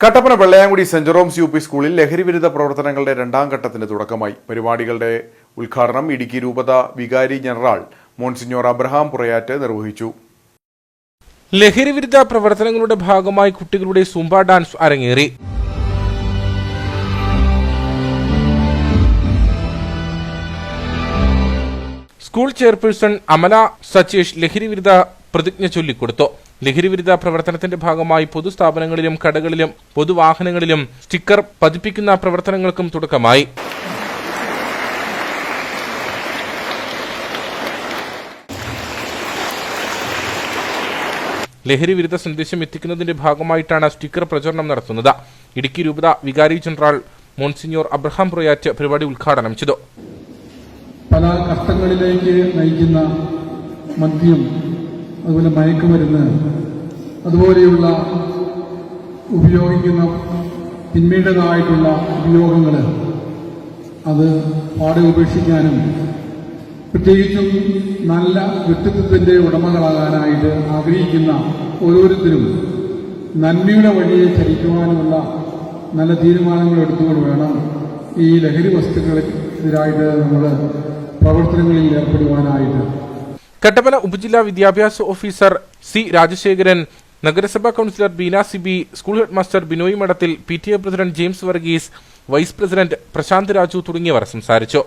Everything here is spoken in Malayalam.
Kattappana Vellayamkudi saint Jerome's U P സ്കൂളിൽ ലഹരിവിരുദ്ധ പ്രവർത്തനങ്ങളുടെ രണ്ടാം ഘട്ടത്തിന് തുടക്കമായി. പരിപാടികളുടെ ഉദ്ഘാടനം ഇടുക്കി രൂപത വികാരി ജനറൽ മോൺസിഞ്ഞോർ അബ്രഹാം പുറയാറ്റ് നിർവഹിച്ചു. ലഹരിവിരുദ്ധ പ്രവർത്തനങ്ങളുടെ ഭാഗമായി കുട്ടികളുടെ സുംബ ഡാൻസ് അരങ്ങേറി. സ്കൂൾ ചെയർപേഴ്സൺ അമല സച്ചേഷ് ലഹരിവിരുദ്ധ പ്രതിജ്ഞ ചൊല്ലിക്കൊടുത്തു. ലഹരിവിരുദ്ധ പ്രവർത്തനത്തിന്റെ ഭാഗമായി പൊതുസ്ഥാപനങ്ങളിലും കടകളിലും പൊതുവാഹനങ്ങളിലും സ്റ്റിക്കർ പതിപ്പിക്കുന്ന പ്രവർത്തനങ്ങൾക്കും തുടക്കമായി. ലഹരി വിരുദ്ധ സന്ദേശം എത്തിക്കുന്നതിന്റെ ഭാഗമായിട്ടാണ് സ്റ്റിക്കർ പ്രചരണം നടത്തുന്നത്. ഇടുക്കി രൂപത വികാരി ജനറൽ മോൺസിഞ്ഞോർ അബ്രഹാം പ്രൊയാറ്റ് പരിപാടി ഉദ്ഘാടനം ചെയ്തു. പല കഷ്ടങ്ങളിലേക്ക് നയിക്കുന്ന മദ്യം അതുപോലെ മയക്കുമരുന്ന് അതുപോലെയുള്ള ഉപയോഗിക്കുന്ന പിന്നീടതായിട്ടുള്ള ഉപയോഗങ്ങൾ അത് പാടെ ഉപേക്ഷിക്കാനും പ്രത്യേകിച്ചും നല്ല വ്യക്തിത്വത്തിന്റെ ഉടമകളാകാനായിട്ട് ആഗ്രഹിക്കുന്ന ഓരോരുത്തരും നന്മയുടെ വഴിയെ ചലിക്കുവാനുമുള്ള നല്ല തീരുമാനങ്ങൾ എടുത്തുകൊണ്ട് വേണം ഈ ലഹരി വസ്തുക്കൾക്കെതിരായിട്ട് നമ്മൾ പ്രവർത്തനങ്ങളിൽ ഏർപ്പെടുവാനായിട്ട്. കട്ടപ്പന ഉപജില്ലാ വിദ്യാഭ്യാസ ഓഫീസർ സി രാജശേഖരൻ നഗരസഭാ councillor Beena Siby school head master Binoy Madathil P T A president James Varghese vice president Prasanth Raju തുടങ്ങിയവർ സംസാരിച്ചു.